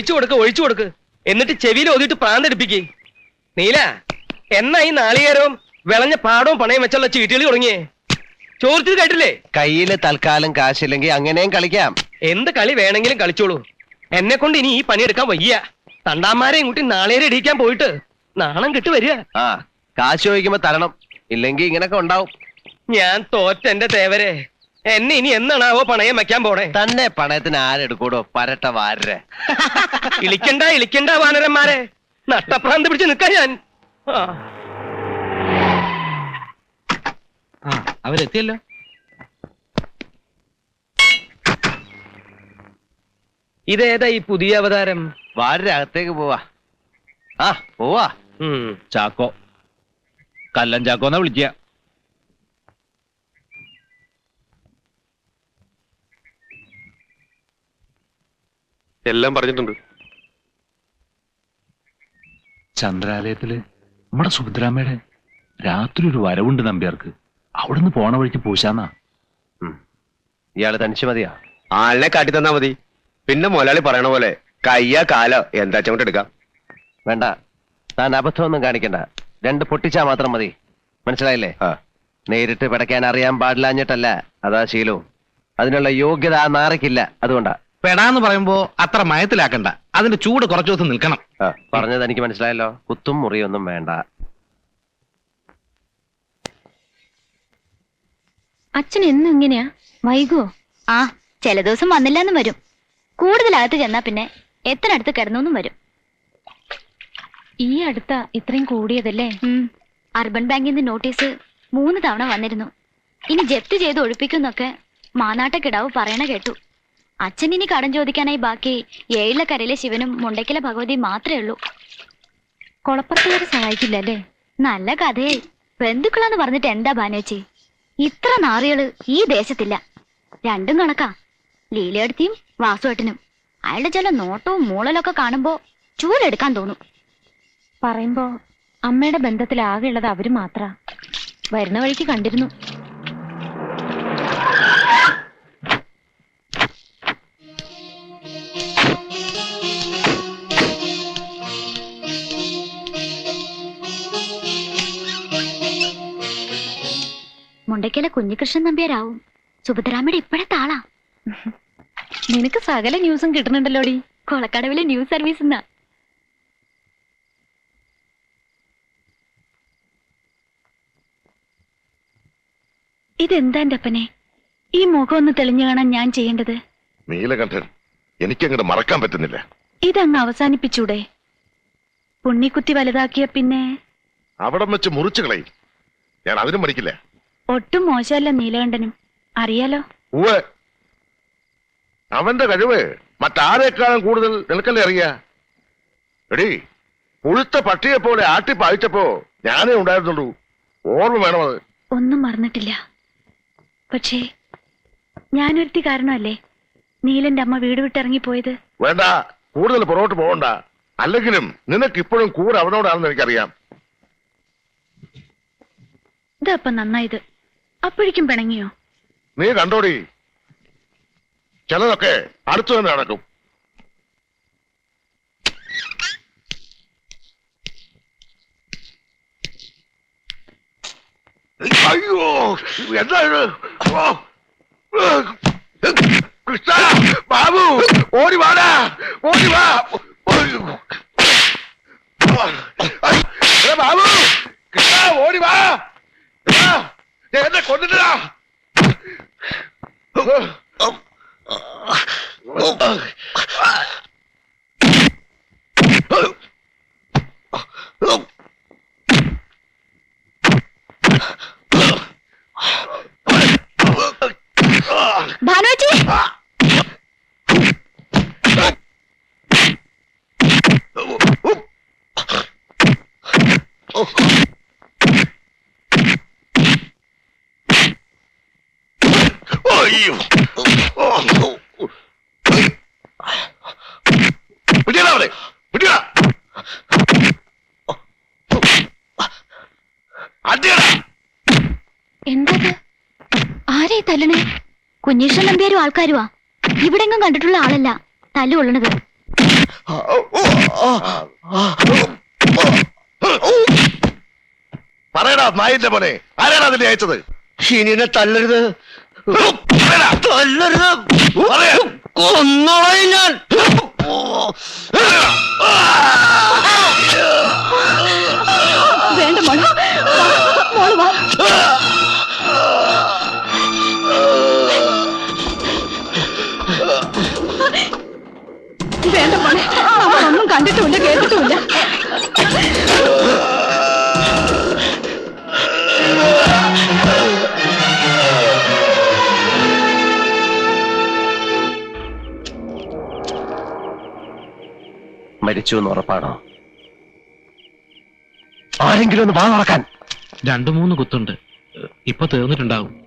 ഒഴിച്ചു കൊടുക്ക് ഒഴിച്ചു കൊടുക്ക്. എന്നിട്ട് ചെവിയിൽ ഓതിട്ട് പ്രാന്തെടുപ്പിക്ക് നീല എന്നാ ഈ നാളികേരവും വിളഞ്ഞ പാടവും പണയം വെച്ചുള്ള ചീട്ടുകളി തുടങ്ങിയേ? ചോദിച്ചത് കേട്ടില്ലേ? കയ്യിൽ തൽക്കാലം കാശില്ലെങ്കിൽ അങ്ങനെയും കളിക്കാം. എന്ത് കളി വേണമെങ്കിലും കളിച്ചോളൂ. എന്നെ കൊണ്ട് ഇനി ഈ പണിയെടുക്കാൻ വയ്യ. തണ്ടാമാരെയും കൂട്ടി നാളേരെ ഇടിക്കാൻ പോയിട്ട് നാണം കിട്ടു വരിക. ആ കാശ് ചോദിക്കുമ്പോ തരണം. ഇല്ലെങ്കിൽ ഇങ്ങനൊക്കെ ഉണ്ടാവും. ഞാൻ തോറ്റ എന്റെ തേവരെ. എന്നെ ഇനി എന്നാണാവോ പണയം വെക്കാൻ പോണേ? തന്നെ പണയത്തിന് ആരെടുക്കൂടോ? പരട്ട വാരരെ. ഇളിക്കണ്ട ഇളിക്കണ്ട വാനരന്മാരെ. നഷ്ടപ്രാന്ത് പിടിച്ച് നിൽക്കാൻ ഞാൻ. അവരെത്തിയല്ലോ. ഇതേതാ ഈ പുതിയ അവതാരം? വാരരെ അകത്തേക്ക് പോവാ. ആ പോവാ. ചാക്കോ. കല്ലൻ ചാക്കോന്നാ വിളിക്കുക. എല്ലാം പറഞ്ഞിട്ടുണ്ട്. ചന്ദ്രാലയത്തിൽ നമ്മുടെ സുഭദ്രാമ്മയുടെ രാത്രി ഒരു വരവുണ്ട് നമ്പ്യാർക്ക്. അവിടുന്ന് പോണ വഴിക്ക് പൂശാന്നാ. ഇയാൾ തനിച്ച് മതിയാ ആളിനെ കാട്ടി തന്നാ മതി. പിന്നെ മുതലാളി പറയണ പോലെ കയ്യ കാല എന്താ ചോട്ട് എടുക്കാം. വേണ്ട. താൻ അബദ്ധമൊന്നും കാണിക്കണ്ട. രണ്ട് പൊട്ടിച്ചാ മാത്രം മതി. മനസ്സിലായില്ലേ. നേരിട്ട് പിടയ്ക്കാൻ അറിയാൻ പാടില്ലാഞ്ഞിട്ടല്ല. അതാ ശീലവും. അതിനുള്ള യോഗ്യത ആ നാറയ്ക്കില്ല അതുകൊണ്ടാ. പെടാന്ന് പറയുമ്പോ അത്ര മയത്തിലാക്കണ്ട. അതിന്റെ ചൂട് കുറച്ചു ദിവസം നിൽക്കണം. പറഞ്ഞത് എനിക്ക് മനസ്സിലായല്ലോ. കുത്തും മുറിയൊന്നും വേണ്ട. അച്ഛൻ എന്നും ഇങ്ങനെയാ വൈകുവോ ആ ചില ദിവസം വന്നില്ലെന്നും വരും. കൂടുതലകത്ത് ചെന്നാ പിന്നെ എത്ര അടുത്ത് കിടന്നൊന്നും വരും. ഈ അടുത്ത ഇത്രയും കൂടിയതല്ലേ. അർബൻ ബാങ്കിൽ നിന്ന് നോട്ടീസ് മൂന്ന് തവണ വന്നിരുന്നു. ഇനി ജപ്തി ചെയ്ത് ഒഴിപ്പിക്കുന്നൊക്കെ മാനാട്ടക്കിടാവ് പറയണ കേട്ടു. അച്ഛൻ ഇനി കടം ചോദിക്കാനായി ബാക്കി ഏഴിലക്കരയിലെ ശിവനും മുണ്ടയ്ക്കലെ ഭഗവതി മാത്രമേ ഉള്ളൂ. കൊളപ്പുറത്തുകാരെ സഹായിക്കില്ല അല്ലേ? നല്ല കഥയെ ബന്ധുക്കളാന്ന് പറഞ്ഞിട്ട് എന്താ ബാനേച്ചി ഇത്ര നാറികൾ ഈ ദേശത്തില്ല. രണ്ടും കണക്കാ. ലീലയെടുത്തിയും വാസുവേട്ടനും. അയാളുടെ ചില നോട്ടവും മൂളലൊക്കെ കാണുമ്പോ ചൂലെടുക്കാൻ തോന്നും. പറയുമ്പോ അമ്മയുടെ ബന്ധത്തിൽ ആകെയുള്ളത് അവർ മാത്ര. വരുന്ന വഴിക്ക് കണ്ടിരുന്നു. മുണ്ടയ്ക്കലെ കുഞ്ഞികൃഷ്ണൻ നമ്പ്യാരാവും. സുഭദ്രാമയുടെ ഇപ്പോഴത്തെ ആളാ. നിനക്ക് സകല ന്യൂസും കിട്ടുന്നുണ്ടല്ലോടി. കൊളക്കടവിലെ ന്യൂസ് സർവീസ് എന്നാ. ഇതെന്താ എന്റെ അപ്പനെ? ഈ മുഖം ഒന്ന് തെളിഞ്ഞു കാണാൻ ഞാൻ ചെയ്യേണ്ടത്? നീലകണ്ഠൻ എനിക്കങ്ങോട്ട് മറക്കാൻ പറ്റുന്നില്ല. ഇതങ്ങ് അവസാനിപ്പിച്ചൂടെ? പുണ്ണിക്കുത്തി വലുതാക്കിയ പിന്നെ? അവിടം വെച്ച് മുറിച്ചു കളയും. ഞാൻ അതിനും മടിക്കില്ല. ഒട്ടും മോശമല്ല നീലകണ്ഠനും. അറിയാലോ? അവന്റെ കഴിവ് മറ്റാരേക്കാളും കൂടുതൽ നിനക്കല്ലേ അറിയാ? എടി പുഴുത്ത പട്ടിയെ പോലെ ആട്ടി പായിച്ചപ്പോ ഞാനേ ഉണ്ടായിരുന്നുള്ളൂ. ഓർമ്മ വേണം അത്. ഒന്നും മറന്നിട്ടില്ല. പക്ഷേ ഞാനൊരുത്തി കാരണമല്ലേ നീലന്റെ അമ്മ വീട് വിട്ടിറങ്ങി പോയത് വേണ്ട കൂടുതൽ പുറകോട്ട് പോകണ്ട. അല്ലെങ്കിലും നിനക്ക് ഇപ്പോഴും കൂടെ അവനോടാണെന്ന് എനിക്കറിയാം. ഇതപ്പം നന്നായത്. അപ്പോഴേക്കും പിണങ്ങിയോ നീ കണ്ടോടി ചിലതൊക്കെ അടുത്തു തന്നെ നടക്കും അയ്യോ എന്താ ഇത് ഓ. കൃഷ്ണ ബാബു ഓടി വാടാ ഓടി വാ ബാബു എന്നെ കൊണ്ടിട്ടാ ഭാനുവച്ചി. അയ്യോ പിടിയടാ അവനെ പിടിയടാ അടിയടാ എന്തത്? ആരെ തല്ലണേ? കുഞ്ഞീഷ്ണൻ നമ്പ്യാരും ആൾക്കാരുവാ. ഇവിടെങ്ങും കണ്ടിട്ടുള്ള ആളല്ല. തല്ലു കൊള്ളണത്. പറയടാ നായിന്റെ മോനെ. ആരാണ് അതിനെ അയച്ചത്? ഇനി എന്നെ തല്ലരുത്. കൊന്നോളെ ഞാൻ വേണ്ട മോൾ. മോൾ വാ വേണ്ട മോളെ ഒന്നും കണ്ടിട്ടുമില്ല കേട്ടിട്ടുമില്ല മരിച്ചു എന്ന് ഉറപ്പാണോ ആരെങ്കിലും ഒന്ന് വാ തുറക്കാൻ. രണ്ടു മൂന്ന് കുത്തുണ്ട്. ഇപ്പൊ തീർന്നിട്ടുണ്ടാവും.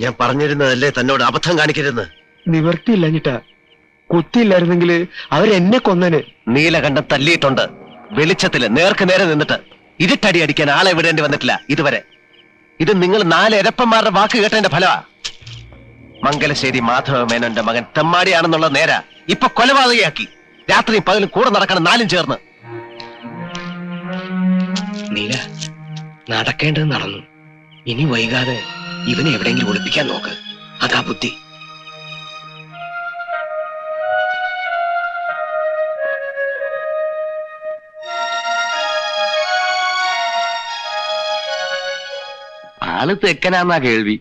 ഞാൻ പറഞ്ഞിരുന്നതല്ലേ തന്നോട് അബദ്ധം കാണിക്കരുത് നിവർത്തിയില്ലഞ്ഞിട്ടാ കുത്തിയില്ലായിരുന്നെങ്കിൽ അവരെന്നെ കൊന്നന്. നീലകണ്ഠം തല്ലിയിട്ടുണ്ട്. വെളിച്ചത്തിൽ നേർക്ക് നേരെ നിന്നിട്ട് ഇരുട്ടടി അടിക്കാൻ ആളെ വിടേണ്ടി വന്നിട്ടില്ല ഇതുവരെ. ഇത് നിങ്ങൾ നാല് എരപ്പന്മാരുടെ വാക്ക് കേട്ടതിന്റെ ഫലമാ. മംഗലശ്ശേരി മാധവ മേനോന്റെ മകൻ തെമ്മാടിയാണെന്നുള്ള നേര. ഇപ്പൊ കൊലപാതകയാക്കി. രാത്രിയും പകലും കൂടെ നടക്കണം നാലും ചേർന്ന്. നീല നടക്കേണ്ടത് നടന്നു. ഇനി വൈകാതെ ഇവനെ എവിടെയെങ്കിലും ഒളിപ്പിക്കാൻ നോക്ക്. അതാ ബുദ്ധി. ആൾ തെക്കനാന്നാ കേൾവി.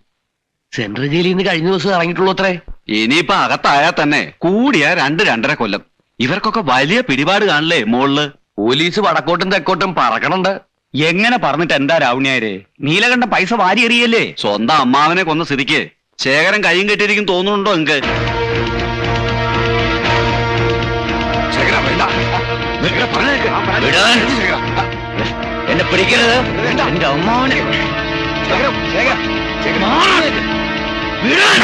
സെൻട്രൽ ജയിലിൽ നിന്ന് കഴിഞ്ഞ ദിവസം ഇറങ്ങിയിട്ടുള്ളൂ അത്രേ. ഇനിയിപ്പൊ അകത്തായാൽ തന്നെ കൂടിയ രണ്ട് രണ്ടര കൊല്ലം. ഇവർക്കൊക്കെ വലിയ പിടിപാട് കാണില്ലേ മോളിൽ? പോലീസ് വടക്കോട്ടും തെക്കോട്ടും പറക്കണുണ്ട്. എങ്ങനെ പറഞ്ഞിട്ട് എന്താ രാവണിയാരെ? നീലകണ്ഠ പൈസ വാരി എറിയല്ലേ? സ്വന്തം അമ്മാവനെ കൊന്ന സ്ഥിതിക്ക് ശേഖരൻ കയ്യും കെട്ടിയിരിക്കും തോന്നുന്നുണ്ടോ ശേഖരാ. ശേഖരാ. വിടാൻ. എന്നെ പിടിക്കരുത്. എന്റെ അമ്മാവനെ. ശേഖരം ശേഖരം. ശേഖരാ. ഞാൻ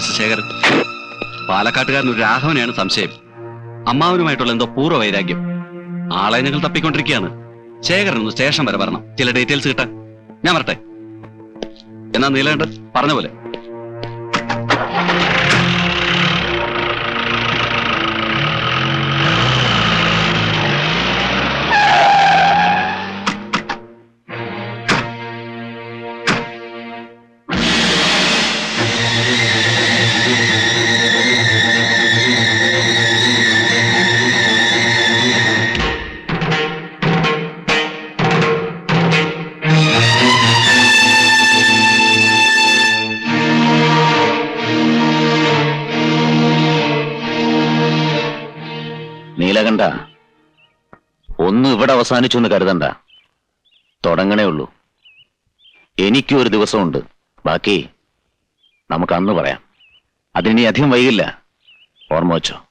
മിസ്റ്റർ ശേഖർ പാലക്കാട്ടുകാരൻ ഒരു രാഘവനെയാണ് സംശയം. അമ്മാവനുമായിട്ടുള്ള എന്തോ പൂർവ വൈരാഗ്യം. ആളെ നിങ്ങൾ തപ്പിക്കൊണ്ടിരിക്കുകയാണ്. ശേഖരൻ ഒന്ന് സ്റ്റേഷൻ വരെ വരണം. ചില ഡീറ്റെയിൽസ് കിട്ടാൻ. ഞാൻ വരട്ടെ. എന്നാ നീലകണ്ഠൻ പറഞ്ഞ പോലെ. ഒന്നും ഇവിടെ അവസാനിച്ചു എന്ന് കരുതണ്ട. തുടങ്ങണേ ഉള്ളൂ. എനിക്കും ഒരു ദിവസമുണ്ട്. ബാക്കി നമുക്ക് അന്ന് പറയാം. അതിനി അധികം വൈകില്ല. ഓർമ്മ വെച്ചോ.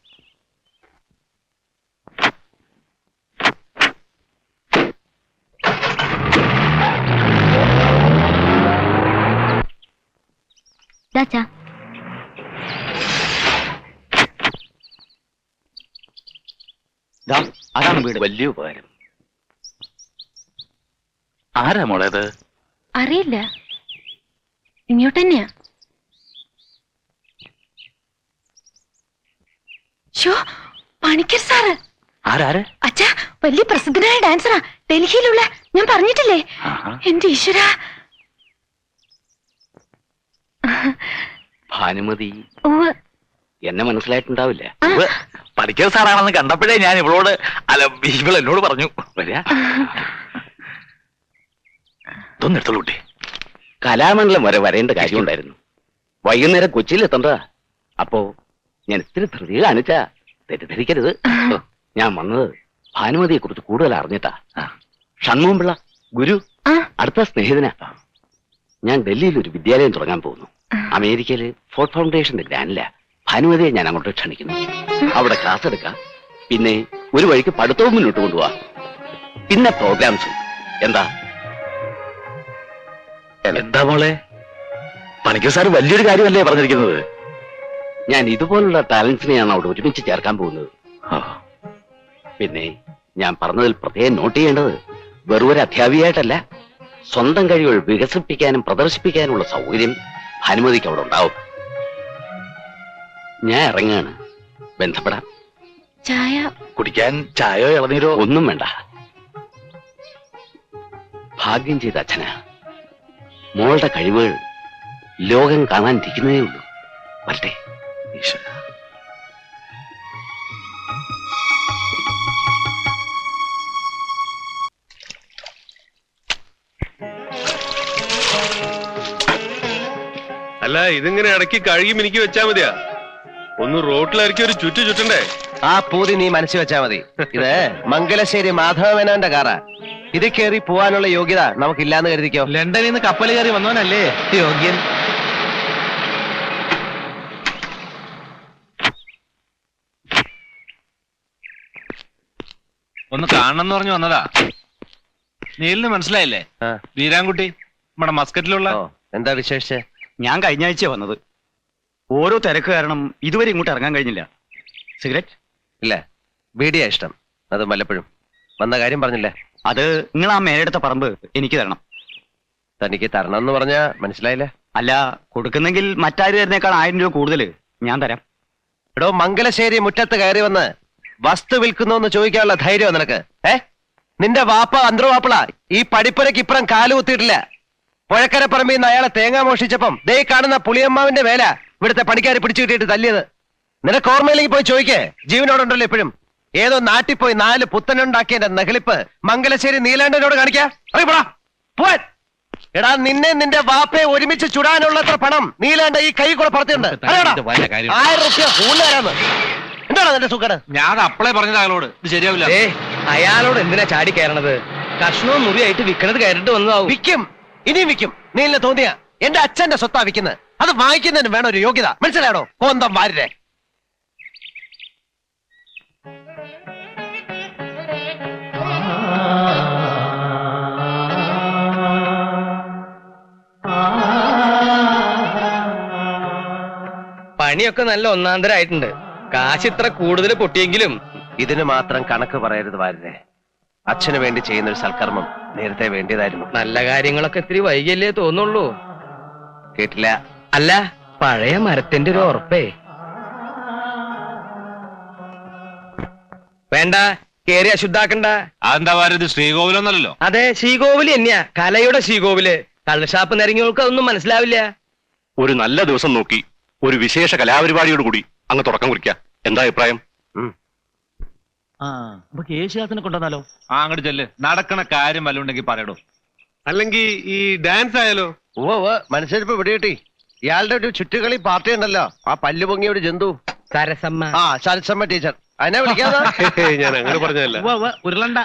ദാച്ചാ അതാണ് വീട്. വലിയ ഉപകാരം. ആരാ മോളേത്? അറിയില്ല. ഇങ്ങോട്ട് തന്നെയാ പണിക്കർ സാറ്. ആരാര്? അച്ഛാ വലിയ പ്രസിദ്ധനായ ഡാൻസറാ. ഡൽഹിയിലുള്ള ഞാൻ പറഞ്ഞിട്ടില്ലേ? എന്റെ ഈശ്വര. ഭാനുമതി. എന്നെ മനസ്സിലായിട്ടുണ്ടാവില്ല. ആ. സാറാണെന്ന് കണ്ടപ്പോഴേ ഞാൻ ഇവളോട് അല്ല ഇവൾ എന്നോട് പറഞ്ഞു വരാ ഇതൊന്നെടുത്തോളൂ കുട്ടി. കലാമണ്ഡലം വരെ വരേണ്ട കാര്യമുണ്ടായിരുന്നു. വൈകുന്നേരം കൊച്ചിയിൽ എത്തണ്ട അപ്പോ ഞാൻ ഇത്തിരി ധൃതി കാണിച്ച തെറ്റിദ്ധരിക്കരുത്. ഞാൻ വന്നത് ഭാനുമതിയെ കുറിച്ച് കൂടുതൽ അറിഞ്ഞിട്ടാ. ഷൺമോഹൻ പിള്ള ഗുരു. അടുത്ത സ്നേഹിതനാ. ഞാൻ ഡൽഹിയിൽ ഒരു വിദ്യാലയം തുടങ്ങാൻ പോകുന്നു. അമേരിക്കയിൽ ഫോർട്ട് ഫൗണ്ടേഷന്റെ ഗ്രാൻഡില. ഭാനുമതിയെ ഞാൻ അങ്ങോട്ട് ക്ഷണിക്കുന്നു. അവിടെ ക്ലാസ് എടുക്കാം. പിന്നെ ഒരു വഴിക്ക് പഠിത്തവും മുന്നോട്ട് കൊണ്ടുപോവാ. പിന്നെ പ്രോഗ്രാംസ് എന്താ? എന്താ മോളെ? പണിക്കർ സാർ വലിയൊരു കാര്യമല്ലേ പറഞ്ഞിരിക്കുന്നത്? ഞാൻ ഇതുപോലുള്ള ടാലൻസിനെയാണ് അവിടെ ഒരുമിച്ച് ചേർക്കാൻ പോകുന്നത്. പിന്നെ ഞാൻ പറഞ്ഞതിൽ പ്രത്യേകം നോട്ട് ചെയ്യേണ്ടത് വെറും ഒരു അധ്യാപികയായിട്ടല്ല സ്വന്തം കഴിവുകൾ വികസിപ്പിക്കാനും പ്രദർശിപ്പിക്കാനുമുള്ള സൗകര്യം അനുമതിക്ക് അവിടെ ഉണ്ടാവും. ഞാൻ ഇറങ്ങാണ്. ബന്ധപ്പെടാം. ചായ? കുടിക്കാൻ ചായയോ ഇളനീരോ? ഒന്നും വേണ്ട. ഭാഗ്യം ചെയ്ത അച്ഛന. മോളുടെ കഴിവുകൾ ലോകം കാണാനിരിക്കുന്നതേ ഉള്ളൂ. വരട്ടെ. അല്ല ഇതിങ്ങനെ ഇടയ്ക്ക് കഴുകി മിനിക്ക് വെച്ചാ മതിയാ. ഒന്ന് റോട്ടിലിറക്കി ഒരു ചുറ്റു ചുറ്റണ്ടേ? ആ പൂതി നീ മനസ്സിൽ വെച്ചാ മതി. ഇത് മംഗലശ്ശേരി മാധവമേനോന്റെ കാറാ. ഇത് കയറി പോവാനുള്ള യോഗ്യത നമുക്കില്ലാന്ന് കരുതിക്കോ. ലണ്ടനിൽ നിന്ന് കപ്പൽ കയറി വന്നവനല്ലേ? യോഗ്യൻ. ഒന്ന് കാണണം എന്ന് പറഞ്ഞു വന്നതാ. നീലിന് മനസ്സിലായില്ലേ. വീരാൻകുട്ടി നമ്മുടെ മസ്കറ്റിലുള്ള എന്താ വിശേഷിച്ച്? ഞാൻ കഴിഞ്ഞ ആഴ്ച വന്നത്. ഓരോ തിരക്ക് കാരണം ഇതുവരെ ഇങ്ങോട്ട് ഇറങ്ങാൻ കഴിഞ്ഞില്ല. സിഗരറ്റ്? ഇല്ല. ബീഡിയാ ഇഷ്ടം. അത് വല്ലപ്പോഴും. വന്ന കാര്യം പറഞ്ഞില്ലേ? അത് നിങ്ങൾ ആ മേലെടുത്ത പറമ്പ് എനിക്ക് തരണം. തനിക്ക് തരണം എന്ന് പറഞ്ഞാ മനസ്സിലായില്ലേ? അല്ല കൊടുക്കുന്നെങ്കിൽ മറ്റാര് തരുന്നേക്കാൾ ആയിരം രൂപ കൂടുതൽ ഞാൻ തരാം. എടോ മംഗലശ്ശേരി മുറ്റത്ത് കയറി വന്ന് വസ്തു വിൽക്കുന്നു എന്ന് ചോദിക്കാനുള്ള ധൈര്യം നിനക്ക്? ഏ? നിന്റെ വാപ്പ അന്തർവാപ്പള ഈ പടിപ്പുരയ്ക്ക് ഇപ്പുറം കാലുകുത്തിയിട്ടില്ല പുഴക്കര പറമ്പിൽ നിന്ന് അയാളെ തേങ്ങ മോഷിച്ചപ്പം ദേ ഈ കാണുന്ന പുളിയമ്മാവിന്റെ വേല. ഇവിടുത്തെ പണിക്കാരെ പിടിച്ചു കിട്ടിയിട്ട് തല്ലിയത്. നിനക്ക് ഓർമ്മയിലേക്ക് പോയി ചോദിക്കേ? ജീവനോടുണ്ടല്ലോ എപ്പോഴും ഏതോ നാട്ടിൽ പോയി നാല് പുത്തനുണ്ടാക്കിയതിന്റെ നഹലിപ്പ് മംഗലശ്ശേരി നീലാണ്ടനോട് കാണിക്കാ? അറിയപ്പെടാ പോവാൻ. എടാ നിന്നെ നിന്റെ വാപ്പയെ ഒരുമിച്ച് ചുടാനുള്ളത്ര പണം നീലാണ്ട ഈ കൈ കൂടെ കാര്യം. ആയിരം റുപ്യ എന്താണ് നിന്റെ സുഖം ഞാൻ അപ്പളേ പറഞ്ഞത് അയാളോട്. ഇത് ശരിയാവില്ല. ഏ അയാളോട് എന്തിനാ ചാടി കയറണത്? കഷ്ണവും മുറിയായിട്ട് വിൽക്കണത് കയറിട്ട് വന്നതാവും. വിൽക്കും ഇനിയും വിൽക്കും നീലിനെ തോന്നിയ. എന്റെ അച്ഛന്റെ സ്വത്താ വിൽക്കുന്നത് അത് വാങ്ങിക്കുന്നതിന് വേണം ഒരു യോഗ്യത. മനസ്സിലായോ? കോന്തം വാരിരെ പണിയൊക്കെ നല്ല ഒന്നാന്തരായിട്ടുണ്ട്. കാശ് ഇത്ര കൂടുതൽ പൊട്ടിയെങ്കിലും ഇതിന് മാത്രം കണക്ക് പറയരുത് വാരിരെ അച്ഛന് വേണ്ടി ചെയ്യുന്ന ഒരു സൽക്കർമ്മം നേരത്തെ വേണ്ടിയതായിരുന്നു. നല്ല കാര്യങ്ങളൊക്കെ ഇത്തിരി വൈകിയല്ലേ തോന്നുള്ളൂ. കേട്ടില്ല. അല്ല പഴയ മരത്തിന്റെ ഒരു ഉറപ്പേ. വേണ്ട കേറി അശുദ്ധാക്കണ്ട. അതെന്താ ഇത് ശ്രീകോവിലൊന്നല്ലോ അതെ ശ്രീകോവിൽ തന്നെയാ. കലയുടെ ശ്രീകോവിൽ. കള്ളുഷാപ്പ് നിരങ്ങിയവർക്ക് അതൊന്നും മനസ്സിലാവില്ല. ഒരു നല്ല ദിവസം നോക്കി ഒരു വിശേഷ കലാപരിപാടിയോട് കൂടി അങ്ങ് തുടക്കം കുറിക്കാം. എന്താ അഭിപ്രായം? യേശുദാസിനെ കൊണ്ടുവന്നാലോ? ആ അങ്ങോട്ട് ചെല്ല്. നടക്കണ കാര്യം വല്ല ഉണ്ടെങ്കിൽ പറയടോ. അല്ലെങ്കിൽ ഈ ഡാൻസ് ആയാലോ ഓ ഓ മനസ്സിലിപ്പോ പിടികിട്ടി ഇയാളുടെ ഒരു ചുറ്റുകളി പാർട്ടി ഉണ്ടല്ലോ. ആ പല്ലു പൊങ്ങിയ ഒരു ജന്തു. സരസമ്മ. ആ സരസമ്മ ടീച്ചർ. അതിനെ വിളിക്കാതെ ഞാൻ അങ്ങനെ പറഞ്ഞതല്ല. ഉരുളണ്ട.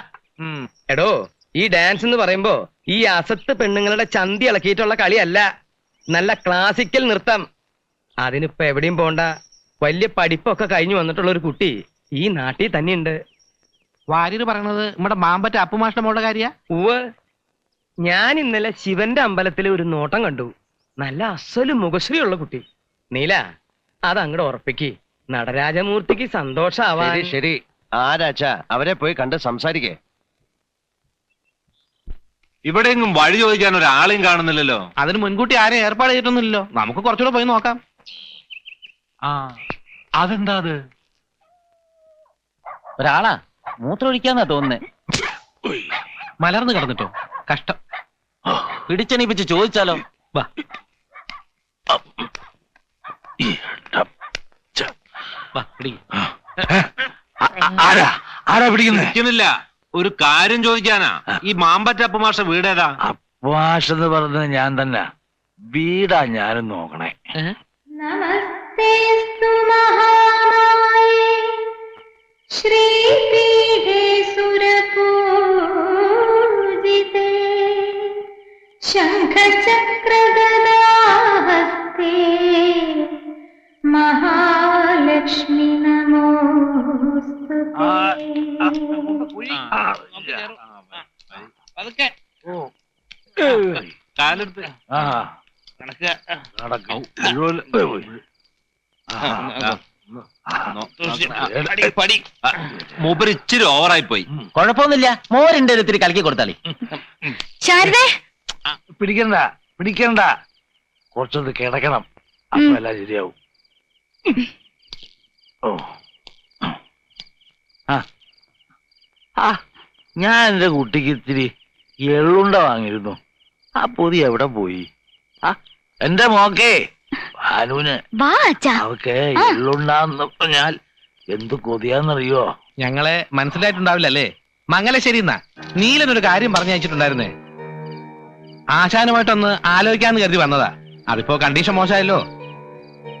എടോ ഈ ഡാൻസ് എന്ന് പറയുമ്പോ ഈ അസത്ത് പെണ്ണുങ്ങളുടെ ചന്തി ഇളക്കിയിട്ടുള്ള കളിയല്ല. നല്ല ക്ലാസിക്കൽ നൃത്തം. അതിനിപ്പോ എവിടെയും പോണ്ട. വലിയ പഠിപ്പൊക്കെ കഴിഞ്ഞു വന്നിട്ടുള്ള ഒരു കുട്ടി ഈ നാട്ടിൽ തന്നെയുണ്ട്. വാര്യർ പറയണത് നമ്മുടെ മാമ്പറ്റ അപ്പുമാഷ്ട മോളുടെ കാര്യ? ഉവ് ഞാൻ ഇന്നലെ ശിവന്റെ അമ്പലത്തിലെ ഒരു നോട്ടം കണ്ടു. നല്ല അസൽ മുഖശ്രീയുള്ള കുട്ടി. നീല അത് അങ്ങോട്ട് ഉറപ്പിക്ക്. നടരാജമൂർത്തിക്ക് സന്തോഷാവാ ശരി ശരി. ആരാച്ചാ അവരെ പോയി കണ്ട് സംസാരിക്കേ. ഇവിടെയെങ്കിലും വഴി ചോദിക്കാൻ ഒരാളെയും കാണുന്നില്ലല്ലോ. അതിന് മുൻകൂട്ടി ആരെയും ഏർപ്പാട് ചെയ്തിട്ടൊന്നുമില്ലല്ലോ. നമുക്ക് കുറച്ചുകൂടെ പോയി നോക്കാം. ആ അതെന്താ അത്? ഒരാളാ. മൂത്രമൊഴിക്കാന്നാ തോന്നുന്നേ. മലർന്നു കിടന്നിട്ടോ? കഷ്ടം. പിടിച്ചണിപ്പിച്ച് ചോദിച്ചാലോ? വാ. ആരാ? ആരാ പിടിക്കുന്നില്ല ഒരു കാര്യം ചോദിക്കാനാ. ഈ മാമ്പറ്റ അപ്പമാഷ വീടേതാ? എന്ന് പറഞ്ഞത് ഞാൻ തന്നെ. വീടാ ഞാനും നോക്കണേ. നമസ്തേസ്തു മഹാമായേ. ശ്രീപീഠേ സുരപൂജിതേ. ശംഖചക്രഗദാഹസ്തേ മൂപ്പര് ഇച്ചിരി ഓവറായി പോയി കുഴപ്പമൊന്നുമില്ല. മോരുണ്ട് ഇത്തിരി കലക്കി കൊടുത്താളി ശാരദേ. പിടിക്കണ്ട പിടിക്കണ്ട. കുറച്ചൊന്ന് കിടക്കണം. അപ്പൊ എല്ലാം ശരിയാവും. ഓ. ആ. ആ. ഞാൻ എന്റെ കുട്ടിക്ക് ഇത്തിരി എള്ളുണ്ട വാങ്ങിയിരുന്നു. ആ പൊതി എവിടെ പോയി? ആ എന്റെ മോക്കേ. ഭാനുവിന് വാ അച്ഛാ. അവക്ക് എള്ളുണ്ടാന്ന് പറഞ്ഞാൽ എന്ത് കൊതിയാന്നറിയോ? ഞങ്ങളെ മനസ്സിലായിട്ടുണ്ടാവില്ലല്ലേ മംഗലശ്ശേരി എന്നാ. നീലനൊരു കാര്യം പറഞ്ഞയച്ചിട്ടുണ്ടായിരുന്നേ. ആശാനുമായിട്ടൊന്ന് ആലോചിക്കാന്ന് കരുതി വന്നതാ. അതിപ്പോ കണ്ടീഷൻ മോശമായല്ലോ.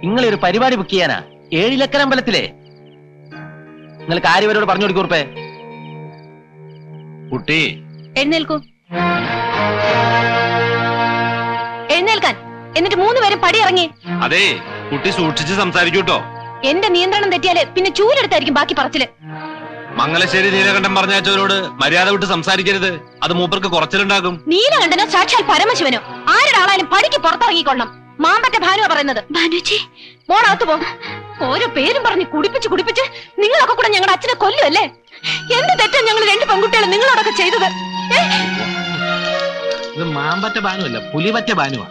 നിങ്ങളൊരു പരിപാടി ബുക്ക് ചെയ്യാനാ? ഏഴിലക്കര അമ്പലത്തിലെ നിങ്ങൾ കാര്യവരോട് പറഞ്ഞു കൊടുക്കൂർപ്പേ കുട്ടി. എഴുന്നേൽക്കൂ. എഴുന്നേൽക്കാൻ എന്നിട്ട് മൂന്ന് പേരും പടി ഇറങ്ങി. അതെ കുട്ടി സൂക്ഷിച്ച് സംസാരിക്കൂട്ടോ. എന്റെ നിയന്ത്രണം തെറ്റിയാൽ പിന്നെ ചൂലെടുത്തായിരിക്കും ബാക്കി പറച്ചിൽ. മംഗലശ്ശേരി നീലകണ്ഠൻ പറഞ്ഞയച്ചവരോട് മര്യാദ വിട്ട് സംസാരിക്കരുത്. അത് മൂപ്പർക്ക് കുറച്ചിലുണ്ടാകും നീലകണ്ഠനോ സാക്ഷാൽ പരമശിവനോ? ആരുടെ ആളായാലും പടിക്ക് പുറത്തിറങ്ങിക്കൊള്ളണം. മാമ്പറ്റ ഭാനു പറയുന്നത്. ഭാനുച്ചി മോണകത്ത് പോ. ഓരോ പേരും പറഞ്ഞ് കുടിപ്പിച്ച് കുടിപ്പിച്ച് നിങ്ങളൊക്കെ കൂടെ ഞങ്ങളുടെ അച്ഛനെ കൊല്ലുമല്ലേ എന്ത് തെറ്റാ ഞങ്ങൾ രണ്ട് പെൺകുട്ടികളും നിങ്ങളോടൊക്കെ ചെയ്തത്? ഇത് മാമ്പറ്റ ഭാനുവല്ല പുലിപറ്റ ബാനുവാ